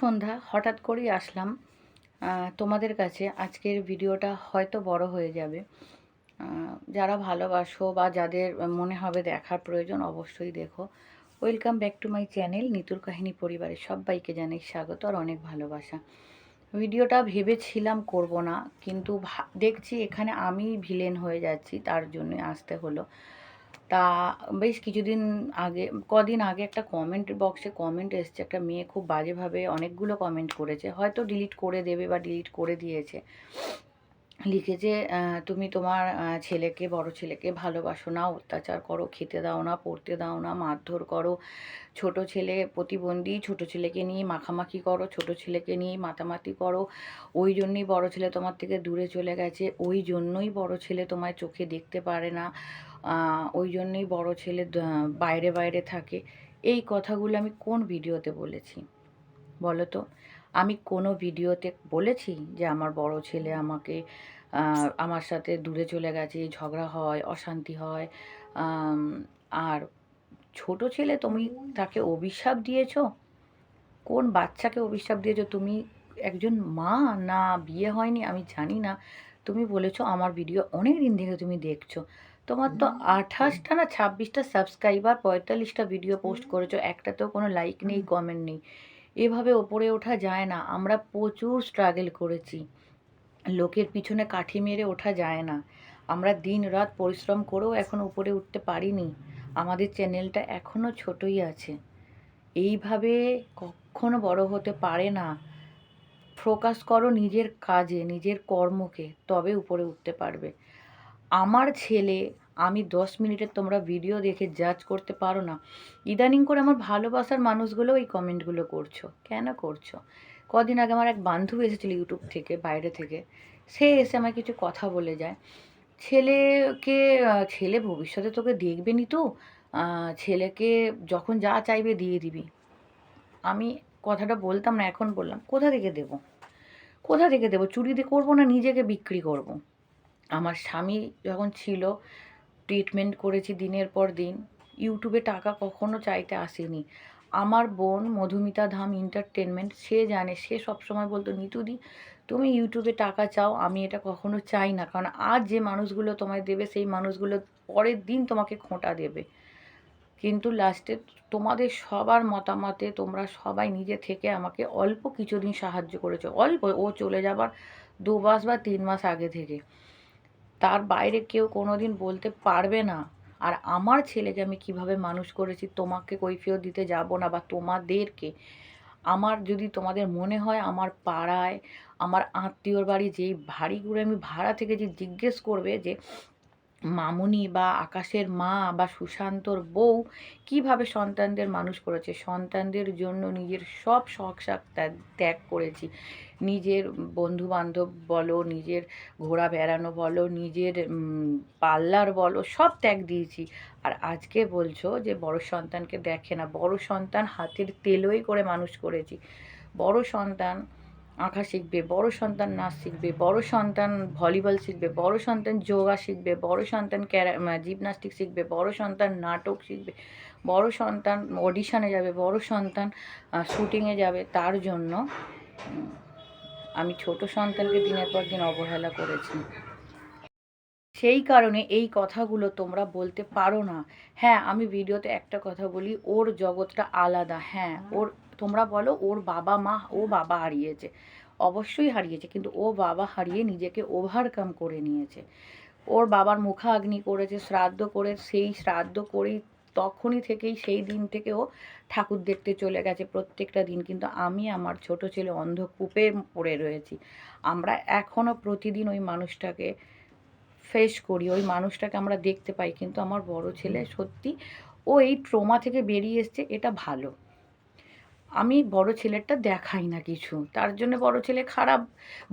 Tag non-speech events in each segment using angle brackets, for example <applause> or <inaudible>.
সন্ধ্যা, হঠাৎ করেই আসলাম তোমাদের কাছে। আজকের ভিডিওটা হয়তো বড় হয়ে যাবে। যারা ভালোবাসো বা যাদের মনে হবে দেখার প্রয়োজন, অবশ্যই দেখো। Welcome back to my channel নিতুর কাহিনী পরিবারের সবাইকে জানাই স্বাগত আর অনেক ভালোবাসা। ভিডিওটা ভেবেছিলাম করব না, কিন্তু দেখছি এখানে আমি ভিলেন হয়ে যাচ্ছি, তার জন্য আসতে হলো। তা বেশ কিছুদিন আগে, কদিন আগে একটা কমেন্ট বক্সে কমেন্ট এসছে। একটা মেয়ে খুব বাজেভাবে অনেকগুলো কমেন্ট করেছে। হয়তো ডিলিট করে দেবে বা ডিলিট করে দিয়েছে। লিখেছে তুমি তোমার ছেলেকে, বড় ছেলেকে ভালোবাসো না, অত্যাচার করো, খেতে দাও না, পড়তে দাও না, মারধর করো। ছোট ছেলে প্রতিবন্ধী, ছোট ছেলেকে নিয়ে মাখামাখি করো, ছোট ছেলেকে নিয়ে মাতামাতি করো। ওই জন্যই বড় ছেলে তোমার থেকে দূরে চলে গেছে, ওই জন্যই বড় ছেলে তোমায় চোখে দেখতে পারে না ওই জন্যই বড় ছেলে বাইরে বাইরে থাকে। এই কথাগুলো আমি কোন ভিডিওতে বলেছি? বলো তো। আমি কোনো ভিডিওতে বলেছি যে আমার বড় ছেলে আমাকে আমার সাথে দূরে চলে গেছে ঝগড়া হয় অশান্তি হয় আর ছোট ছেলে তুমি তাকে অভিশাপ দিয়েছ? কোন বাচ্চাকে অভিশাপ দিয়েছ? তুমি একজন মা? না বিয়ে হয়নি আমি জানি না। তুমি বলেছ আমার ভিডিও অনেক দিন থেকে তুমি দেখছ। তোমার তো আঠাশটা না ছাব্বিশটা সাবস্ক্রাইবার পঁয়তাল্লিশটা ভিডিও পোস্ট করেছ। একটাতেও কোনো লাইক নেই কমেন্ট নেই। এভাবে ওপরে ওঠা যায় না। আমরা প্রচুর স্ট্রাগল করেছি। লোকের পিছনে কাঠি মেরে ওঠা যায় না। আমরা দিন রাত পরিশ্রম করেও এখন উপরে উঠতে পারিনি। আমাদের চ্যানেলটা এখনও ছোটই আছে। এইভাবে কখনো বড় হতে পারে না। ফোকাস করো নিজের কাজে, নিজের কর্মকে, তবে উপরে উঠতে পারবে। আমার ছেলে আমি দশ মিনিটের তোমরা ভিডিও দেখে জাজ করতে পারো না। ইদানিং করে আমার ভালোবাসার মানুষগুলো এই কমেন্টগুলো করছ। কেন করছ? কদিন আগে আমার এক বান্ধবী এসেছিল ইউটিউব থেকে, বাইরে থেকে। সে এসে আমায় কিছু কথা বলে যায়। ছেলেকে, ছেলে ভবিষ্যতে তোকে দেখবে নি তো ছেলেকে যখন যা চাইবে দিয়ে দিবি। আমি কথাটা বলতাম না, এখন বললাম, কোথা থেকে দেবো? কোথা থেকে দেবো? চুরি দিয়ে করব না নিজেকে বিক্রি করব। আমার স্বামী যখন ছিল ট্রিটমেন্ট করেছি দিনের পর দিন। ইউটিউবে টাকা কখনো চাইতে আসেনি। আমার বোন মধুমিতা ধাম এন্টারটেনমেন্ট সে জানে, সে সবসময় বলতো, নিতুদি, তুমি ইউটিউবে টাকা চাও, আমি এটা কখনো চাই না। কারণ আজ যে মানুষগুলো তোমায় দেবে, সেই মানুষগুলো পরের দিন তোমাকে খোঁটা দেবে। কিন্তু লাস্টে তোমাদের সবার মতামতে তোমরা সবাই নিজে থেকে আমাকে অল্প কিছুদিন সাহায্য করেছ। অল্প, ও চলে যাবার দু মাস বা তিন মাস আগে থেকে। তার বাইরে কেউ কোনো দিন বলতে পারবে না। আর আমার ছেলেকে আমি কীভাবে মানুষ করেছি, তোমাকে কৈফিয়ত দিতে যাব না বা তোমাদেরকে? আমার যদি তোমাদের মনে হয়, আমার পাড়ায়, আমার আত্মীয়র বাড়ি যেই বাড়িগুলো আমি ভাড়া থেকে যে জিজ্ঞেস করবে যে মামুনি বা আকাশের মা বা সুশান্তর বউ কীভাবে সন্তানদের মানুষ করেছে? সন্তানদের জন্য নিজের সব শখ শাক ত্যাগ- করেছি। নিজের বন্ধু বান্ধব বলো, নিজের ঘোরা বেড়ানো বলো, নিজের পার্লার বলো, সব ত্যাগ দিয়েছি। আর আজকে বলছো যে বড় সন্তানকে দেখে না, বড় সন্তান হাতের তেলোই করে মানুষ করেছি। বড় সন্তান আঁকা শিখবে, বড় সন্তান নাচ শিখবে, বড় সন্তান ভলিবল শিখবে, বড় সন্তান যোগা শিখবে, বড় সন্তান ক্যারা জিমনাস্টিক শিখবে, বড় সন্তান নাটক শিখবে, বড় সন্তান অডিশনে যাবে, বড় সন্তান শুটিংয়ে যাবে, তার জন্য আমি ছোট সন্তানকে দিনের পর দিন অবহেলা করেছি। সেই কারণে এই কথাগুলো তোমরা বলতে পারো না। হ্যাঁ আমি ভিডিওতে একটা কথা বলি, ওর জগৎটা আলাদা। হ্যাঁ ওর তোমরা বলো ওর বাবা মা, ও বাবা হারিয়েছে। অবশ্যই হারিয়েছে, কিন্তু ও বাবা হারিয়ে নিজেকে ওভারকাম করে নিয়েছে। ওর বাবার মুখাগ্নি করেছে, শ্রাদ্ধ করে, সেই শ্রাদ্ধ করেই তখনই থেকেই সেই দিন থেকে ও ঠাকুর দেখতে চলে গেছে প্রত্যেকটা দিন। কিন্তু আমি আমার ছোট ছেলে অন্ধকূপে পড়ে রয়েছি। আমরা এখনও প্রতিদিন ওই মানুষটাকে ফেস করি, ওই মানুষটাকে আমরা দেখতে পাই। কিন্তু আমার বড় ছেলে সত্যি ও এই ট্রমা থেকে বেরিয়ে এসছে, এটা ভালো। আমি বড় ছেলেরটা দেখাই না কিছু। তার জন্য বড় ছেলে খারাপ।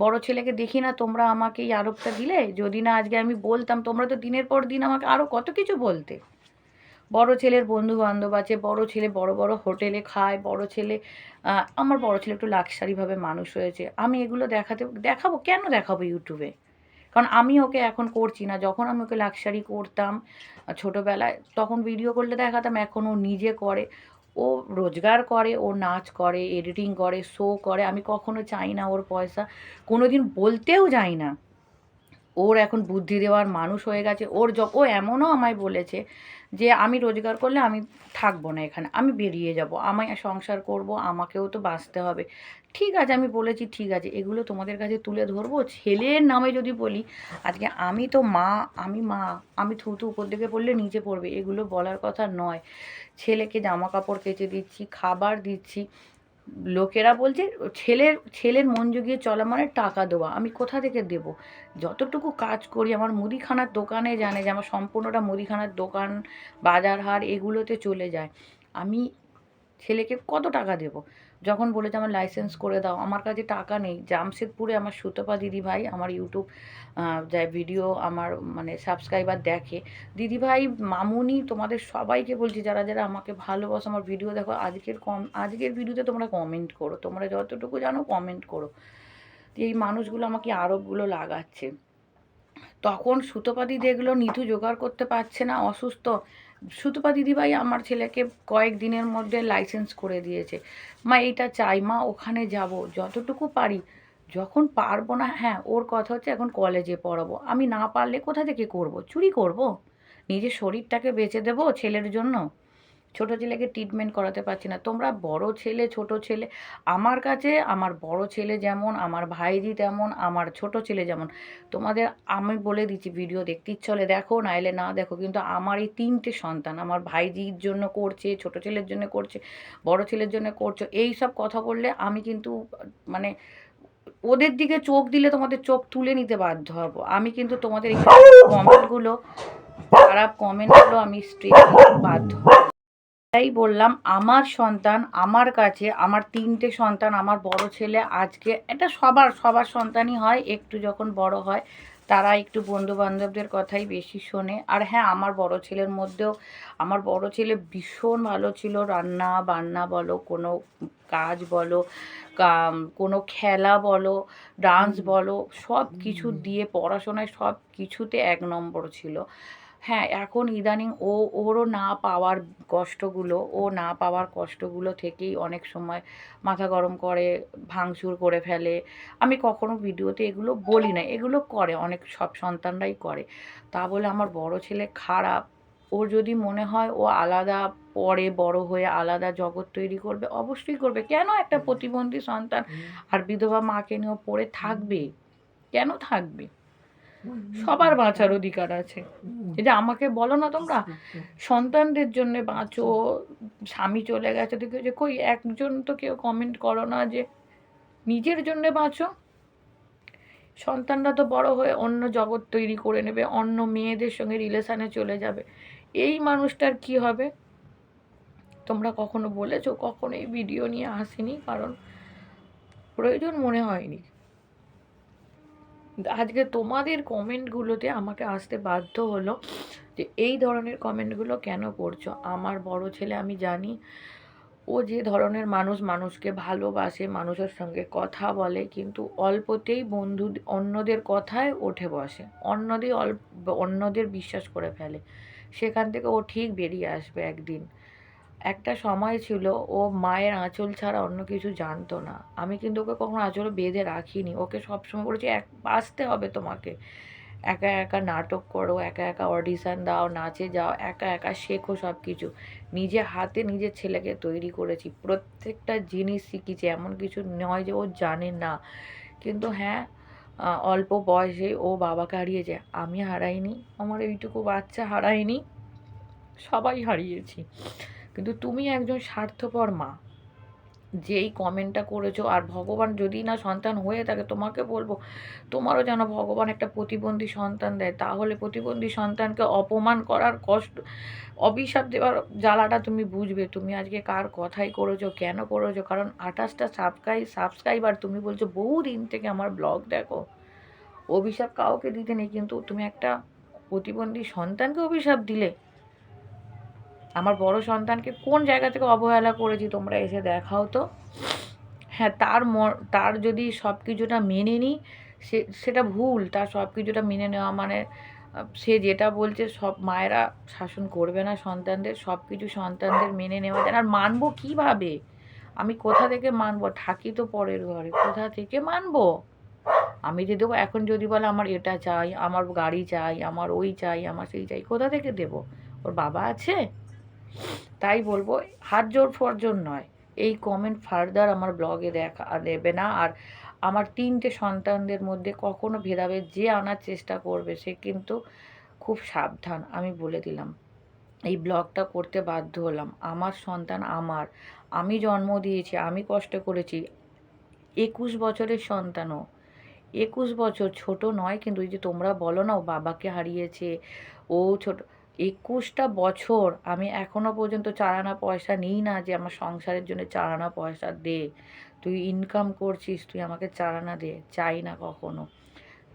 বড় ছেলেকে দেখি না, তোমরা আমাকে এই আরোপটা দিলে? যদি না আজকে আমি বলতাম, তোমরা তো দিনের পর দিন আমাকে আরও কত কিছু বলতে। বড় ছেলের বন্ধু বান্ধব আছে, বড় ছেলে বড় বড় হোটেলে খায়, বড় ছেলে আমার বড় ছেলে একটু লাক্সারিভাবে মানুষ হয়েছে। আমি এগুলো দেখাতে, দেখাবো? কেন দেখাবো ইউটিউবে? কারণ আমি ওকে এখন করছি না। যখন আমি ওকে লাক্সারি করতাম ছোটোবেলায়, তখন ভিডিও করলে দেখাতাম, এখন ও নিজে করে। ও রোজগার করে, ও নাচ করে এডিটিং করে শো করে, আমি কখনো চাই না ওর পয়সা। কোনো দিন বলতেও যাই না। ওর এখন বুদ্ধি দেওয়ার মানুষ হয়ে গেছে। ওর য, ও এমনও আমায় বলেছে যে, আমি রোজগার করলে আমি থাকব না এখানে, আমি বেরিয়ে যাব, আমায় সংসার করব, আমাকেও তো বাঁচতে হবে। ঠিক আছে, আমি বলেছি, ঠিক আছে, এগুলো তোমাদের কাছে তুলে ধরবো। ছেলের নামে যদি বলি, আজকে আমি তো মা, আমি মা, আমি থুতু উপর দিকে পড়লে নিচে পড়বে, এগুলো বলার কথা নয়। ছেলেকে জামা কাপড় কেচে দিচ্ছি, খাবার দিচ্ছি লোকেরা বলছে, ছেলের ছেলের মন জুগিয়ে চলা মানে টাকা দেওয়া। আমি কোথা থেকে দেব? যতটুকু কাজ করি, আমার মুদিখানার দোকানে জানে যে, আমার সম্পূর্ণটা মুদিখানার দোকান, বাজার হাট এগুলোতে চলে যায়। আমি ছেলেকে কত টাকা দেব? যখন বলেছে আমার লাইসেন্স করে দাও। আমার কাছে টাকা নেই। জামশেদপুরে আমার সুতপা দিদি ভাই আমার ইউটিউব যায় ভিডিও আমার মানে সাবস্ক্রাইবার দেখে। দিদি ভাই, মামুনি, তোমাদের সবাইকে বলছি, যারা যারা আমাকে ভালোবাসো, আমার ভিডিও দেখো। আজকের কম, আজকের ভিডিওতে তোমরা কমেন্ট করো। তোমরা যতটুকু জানো কমেন্ট করো। এই মানুষগুলো আমাকে আরবগুলো লাগাচ্ছে। তখন সুতোপাদি দেখল নিতু জোগাড় করতে পারছে না, অসুস্থ। সুতপা দিদিভাই আমার ছেলেকে কয়েক দিনের মধ্যে লাইসেন্স করে দিয়েছে। মা, এইটা চাই। মা, ওখানে যাব। যতটুকু পারি। যখন পারব না হ্যাঁ ওর কথা হচ্ছে এখন কলেজে পড়াবো। আমি না পারলে কোথা থেকে করব? চুরি করব? নিজের শরীরটাকে বেঁচে দেবো ছেলের জন্য? ছোট ছেলেকে ট্রিটমেন্ট করাতে পারছি না। তোমরা বড় ছেলে ছোট ছেলে আমার কাছে আমার বড় ছেলে যেমন আমার ভাইজি তেমন আমার ছোট ছেলে যেমন। তোমাদের আমি বলে দিচ্ছি ভিডিও দেখতে ইচ্ছে হলে দেখো না এলে না দেখো। কিন্তু আমার এই তিনটে সন্তান আমার ভাইজির জন্য করছে ছোট ছেলের জন্য করছে বড় ছেলের জন্য করছ এই সব কথা বললে আমি কিন্তু মানে ওদের দিকে চোখ দিলে তোমাদের চোখ তুলে নিতে বাধ্য হব। আমি কিন্তু তোমাদের এই কমেন্টগুলো খারাপ কমেন্টগুলো আমি স্ট্রিট বাধ্য হব। তাই বললাম আমার সন্তান আমার কাছে আমার তিনটে সন্তান আমার বড় ছেলে আজকে এটা সবার সবার সন্তানই হয় একটু যখন বড় হয় তারা একটু বন্ধু বান্ধবদের কথাই বেশি শোনে। আর হ্যাঁ আমার বড় ছেলের মধ্যেও আমার বড় ছেলে ভীষণ ভালো ছিল রান্না বান্না বলো কোনো কাজ বলো কোনো খেলা বলো ডান্স বলো সব কিছু দিয়ে পড়াশোনায় সব কিছুতে এক নম্বর ছিল। হ্যাঁ এখন ইদানিং ও ওরও না পাওয়ার কষ্টগুলো ও না পাওয়ার কষ্টগুলো থেকেই অনেক সময় মাথা গরম করে ভাঙচুর করে ফেলে। আমি কখনো ভিডিওতে এগুলো বলি না এগুলো করে অনেক সব সন্তানরাই করে। তা বলে আমার বড় ছেলে খারাপ ওর যদি মনে হয় ও আলাদা পরে বড় হয়ে আলাদা জগৎ তৈরি করবে অবশ্যই করবে। কেন একটা প্রতিবন্ধী সন্তান আর বিধবা মাকে নিয়েও পড়ে থাকবে? কেন থাকবে? সবার বাঁচার অধিকার আছে। এই যে আমাকে বলো না তোমরা সন্তানদের জন্য বাঁচো স্বামী চলে গেছে তো যে কই একজন তো কেউ কমেন্ট করো না যে নিজের জন্য বাঁচো। সন্তানরা তো বড় হয়ে অন্য জগৎ তৈরি করে নেবে অন্য মেয়েদের সঙ্গে রিলেশানে চলে যাবে। এই মানুষটার কি হবে? তোমরা কখনো বলেছ? কখনো এই ভিডিও নিয়ে আসেনি কারণ প্রয়োজন মনে হয়নি। আজকে তোমাদের কমেন্টগুলোতে আমাকে আসতে বাধ্য হলো যে এই ধরনের কমেন্টগুলো কেন করছ? আমার বড় ছেলে, আমি জানি, ও যে ধরনের মানুষ মানুষকে ভালোবাসে, মানুষের সঙ্গে কথা বলে, কিন্তু অল্পতেই বন্ধু অন্যদের কথায় ওঠে বসে। অন্যদের অল্প, অন্যদের বিশ্বাস করে ফেলে। সেখান থেকে ও ঠিক বেরিয়ে আসবে একদিন। একটা সময় ছিল ও মায়ের আঁচল ছাড়া অন্য কিছু জানতো না। আমি কিন্তু ওকে কখনো আঁচলে বেঁধে রাখিনি। ওকে সবসময় বলেছি, এক, বাঁচতে হবে তোমাকে। একা একা নাটক করো, একা একা অডিশান দাও, নাচে যাও, একা একা শেখো সব কিছু নিজে হাতে নিজের ছেলেকে তৈরি করেছি। প্রত্যেকটা জিনিস শিখেছি, এমন কিছু নয় যে ও জানে না। কিন্তু হ্যাঁ অল্প বয়সে ও বাবাকে হারিয়েছে। আমি হারাইনি, আমার এইটুকু বাচ্চা হারাইনি সবাই হারিয়েছি। কিন্তু তুমি একজন স্বার্থপর মা। যেই কমেন্টটা করেছ, আর ভগবান যদি না সন্তান হয়ে থাকে, তোমাকে বলব, তোমারও যেন ভগবান একটা প্রতিবন্ধী সন্তান দেয়। তাহলে প্রতিবন্ধী সন্তানকে অপমান করার কষ্ট, অভিশাপ দেওয়ার জ্বালাটা তুমি বুঝবে। তুমি আজকে কার কথাই করেছ, কেন করেছ? কারণ আঠাশটা সাবস্ক্রাইব সাবস্ক্রাইবার তুমি বলছো বহু দিন থেকে আমার ব্লগ দেখো। অভিশাপ কাউকে দিতে নেই, কিন্তু তুমি একটা প্রতিবন্ধী সন্তানকে অভিশাপ দিলে। আমার বড় সন্তানকে কোন জায়গা থেকে অবহেলা করেছি তোমরা এসে দেখাও তো। হ্যাঁ তার তার যদি সব কিছুটা মেনে নিই সে, সেটা ভুল। তার সব কিছুটা মেনে নেওয়া মানে সে যেটা বলছে সব মায়েরা শাসন করবে না সন্তানদের, সব কিছু সন্তানদের মেনে নেওয়া যায় আর মানবো কীভাবে? আমি কোথা থেকে মানবো? থাকি তো পরের ঘরে, কোথা থেকে মানবো? আমি যে দেবো, এখন যদি বলে আমার এটা চাই, আমার গাড়ি চাই, আমার ওই চাই, আমার সেই চাই, কোথা থেকে দেবো? ওর বাবা আছে? তাই বলব, হাত জোর ফরজোর নয়। এই কমেন্ট ফার্দার আমার ব্লগে দেখা, দেবে না। আর আমার তিনটে সন্তানদের মধ্যে কখনো ভেদাভেদ যে আনার চেষ্টা করবে, সে কিন্তু খুব সাবধান, আমি বলে দিলাম। এই ব্লগটা করতে বাধ্য হলাম। আমার সন্তান আমার। আমি জন্ম দিয়েছি, আমি কষ্ট করেছি। একুশ বছরের সন্তানও। একুশ বছর ছোট নয়, কিন্তু ওই যে তোমরা বলো না, ও বাবাকে হারিয়েছে, ও ছোট একুশটা বছর আমি এখনও পর্যন্ত চারানা পয়সা নিই না যে আমার সংসারের জন্য চারানা পয়সা দে। তুই ইনকাম করছিস, তুই আমাকে চারানা দে। চাই না কখনো।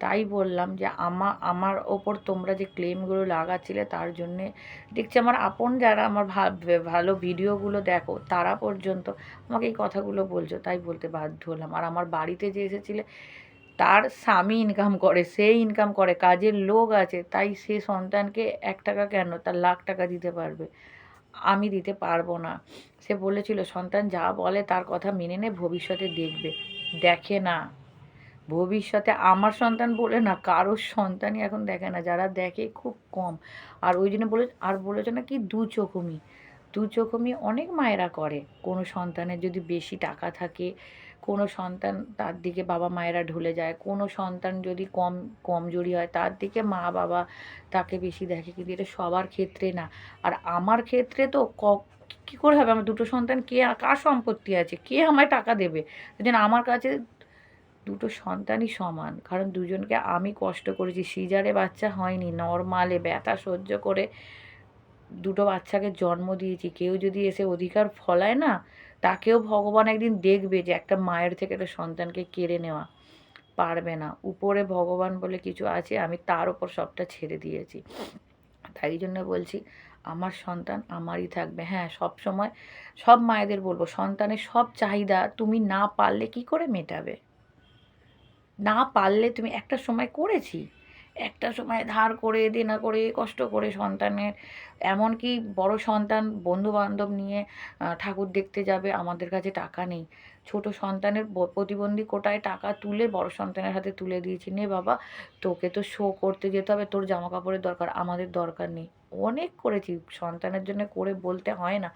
তাই বললাম যে আমা, আমার ওপর তোমরা যে ক্লেমগুলো লাগাচ্ছিলে তার জন্যে দেখছি আমার আপন যারা আমার ভালো ভিডিওগুলো দেখো তারা পর্যন্ত আমাকে এই কথাগুলো বলছো, তাই বলতে বাধ্য হলাম। আর আমার বাড়িতে যে এসেছিলে তার স্বামী ইনকাম করে, সে ইনকাম করে, কাজের লোক আছে, তাই সে সন্তানকে এক টাকা কেন? তার লাখ টাকা দিতে পারবে। আমি দিতে পারব না। সে বলেছিল, সন্তান যা বলে তার কথা মেনে নে, ভবিষ্যতে দেখবে। দেখে না। ভবিষ্যতে আমার সন্তান বলে না, কারোর সন্তানই এখন দেখে না। যারা দেখে খুব কম। আর ওই জন্য বলে, আর বলেছে না কি, দু চোখমি। দু চোখমি অনেক মায়েরা করে। কোনো সন্তানের যদি বেশি টাকা থাকে কোনো সন্তান তার দিকে বাবা মায়েরা ঢলে যায়, কোনো সন্তান যদি কম, কমজোরি হয় তার দিকে মা বাবা তাকে বেশি দেখে, কিন্তু এটা সবার ক্ষেত্রে না। আর আমার ক্ষেত্রে তো ক, কী করে হবে? আমার দুটো সন্তান কে, কার সম্পত্তি আছে? কে আমায় টাকা দেবে? যেন আমার কাছে দুটো সন্তানই সমান। কারণ দুজনকে আমি কষ্ট করেছি। সিজারে বাচ্চা হয়নি, নর্মালে ব্যথা সহ্য করে দুটো বাচ্চাকে জন্ম দিয়েছি। কেউ যদি এসে অধিকার ফলায় না তাকেও ভগবান একদিন দেখবে যে একটা মায়ের থেকে একটা সন্তানকে কেড়ে নেওয়া পারবে না। উপরে ভগবান বলে কিছু আছে, আমি তার ওপর সবটা ছেড়ে দিয়েছি। তাই জন্য বলছি, আমার সন্তান আমারই থাকবে। হ্যাঁ সব সময় সব মায়েদের বলব, সন্তানের সব চাহিদা তুমি না পারলে কি করে মেটাবে? না পারলে তুমি একটা সময় করেছি। একটা সময় ধার করে, দেনা করে, কষ্ট করে সন্তানের। এমনকি বড় সন্তান বন্ধু বান্ধব নিয়ে ঠাকুর দেখতে যাবে, আমাদের কাছে টাকা নেই। ছোট সন্তানের প্রতিবন্ধী কোটায় টাকা তুলে বড় সন্তানের হাতে তুলে দিয়েছি। নে বাবা, তোকে তো শো করতে যেতে হবে, তোর জামা কাপড়ের দরকার, আমাদের দরকার নেই। অনেক করেছি, সন্তানের জন্য করে বলতে হয় না।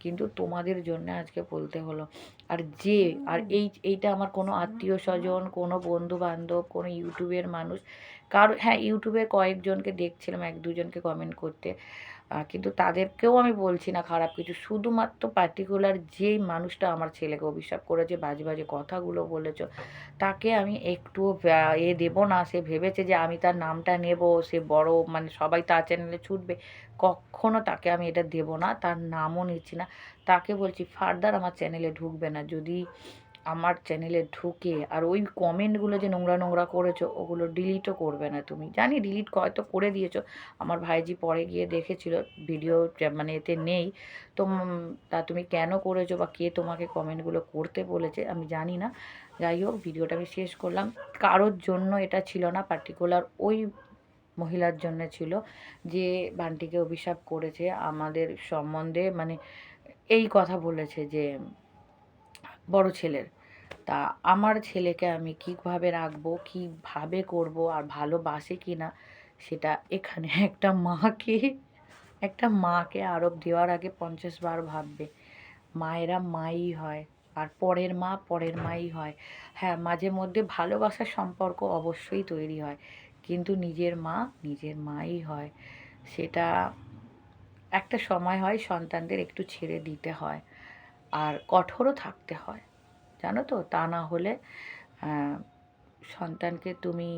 কিন্তু তোমাদের জন্য আজকে বলতে হলো। আর যে আর এই এইটা আমার কোনো আত্মীয় স্বজন কোনো বন্ধু বান্ধব কোনো ইউটিউবের মানুষ কারও হ্যাঁ ইউটিউবে কয়েকজনকে দেখছিলাম এক দুজনকে কমেন্ট করতে। কিন্তু তাদেরকেও আমি বলছি না খারাপ কিছু। শুধুমাত্র পার্টিকুলার যেই মানুষটা আমার ছেলেকে অভিশাপ করেছে, বাজে বাজে কথাগুলো বলেছ, তাকে আমি একটু এ দেব না। সে ভেবেছে যে আমি তার নামটা নেব, সে বড় মানে সবাই তার চ্যানেলে ছুটবে। কখনো তাকে আমি এটা দেব না, তার নামও নিচ্ছি না। তাকে বলছি ফার্দার আমার চ্যানেলে ঢুকবে না। যদি আমার চ্যানেলে ঢুকে আর ওই কমেন্টগুলো যে নোংরা নোংরা করেছ, ওগুলো ডিলিটও করবে না তুমি। জানি ডিলিট হয়তো করে দিয়েছ। আমার ভাইজি পরে গিয়ে দেখেছিল ভিডিও মানে এতে নেই। তো তা তুমি কেন করেছ বা কে তোমাকে কমেন্টগুলো করতে বলেছে, আমি জানি না। যাই হোক ভিডিওটা আমি শেষ করলাম। কারোর জন্য এটা ছিল না পার্টিকুলার ওই মহিলার জন্য ছিল যে বান্টিকে অভিশাপ করেছে। আমাদের সম্বন্ধে মানে এই কথা বলেছে যে বড় ছেলের। তা আমার ছেলেকে আমি কীভাবে রাখব, কীভাবে করব, আর ভালোবাসে কি না সেটা এখানে <laughs> একটা মাকে একটা মাকে আরব দেওয়ার আগে পঞ্চাশ বার ভাববে। মায়েরা মাই হয়, আর পরের মা পরের মাই হয়। হ্যাঁ মাঝে মধ্যে ভালোবাসার সম্পর্ক অবশ্যই তৈরি হয়, কিন্তু নিজের মা নিজের মাই হয়। সেটা একটা সময় হয় সন্তানদের একটু ছেড়ে দিতে হয়। আর কঠোরও থাকতে হয়। জানো তো? তা না হলে সন্তানকে তুমি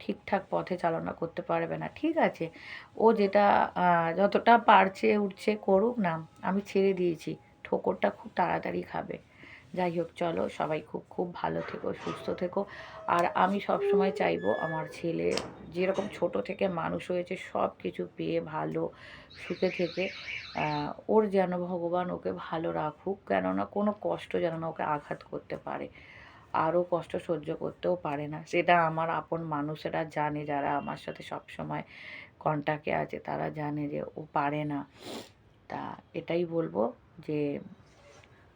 ঠিকঠাক পথে চালনা করতে পারবে না। ঠিক আছে, ও যেটা যতটা পারছে, উঠছে, করুক না, আমি ছেড়ে দিয়েছি। ঠোকরটা খুব তাড়াতাড়ি খাবে। যাই হোক, চলো, সবাই খুব খুব ভালো থেকো, সুস্থ থেকো। আর আমি সব সময় চাইব আমার ছেলে যেরকম ছোট থেকে মানুষ হয়েছে সব কিছু পেয়ে ভালো, সুখে থেকে ওর যেন ভগবান ওকে ভালো রাখুক, কেননা কোনো কষ্ট যেন না ওকে আঘাত করতে পারে, আরও কষ্ট সহ্য করতেও পারে না। সেটা আমার আপন মানুষেরা জানে, যারা আমার সাথে সবসময় কন্টাক্টে আছে, তারা জানে যে ও পারে না। তা এটাই বলব যে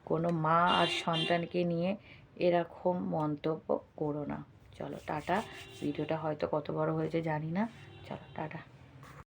কোনো মা আর সন্তানকে নিয়ে এরকম মন্তব্য করো না। চলো, টাটা। ভিডিওটা হয়তো কত বড় হয়েছে জানি না। চলো, টাটা।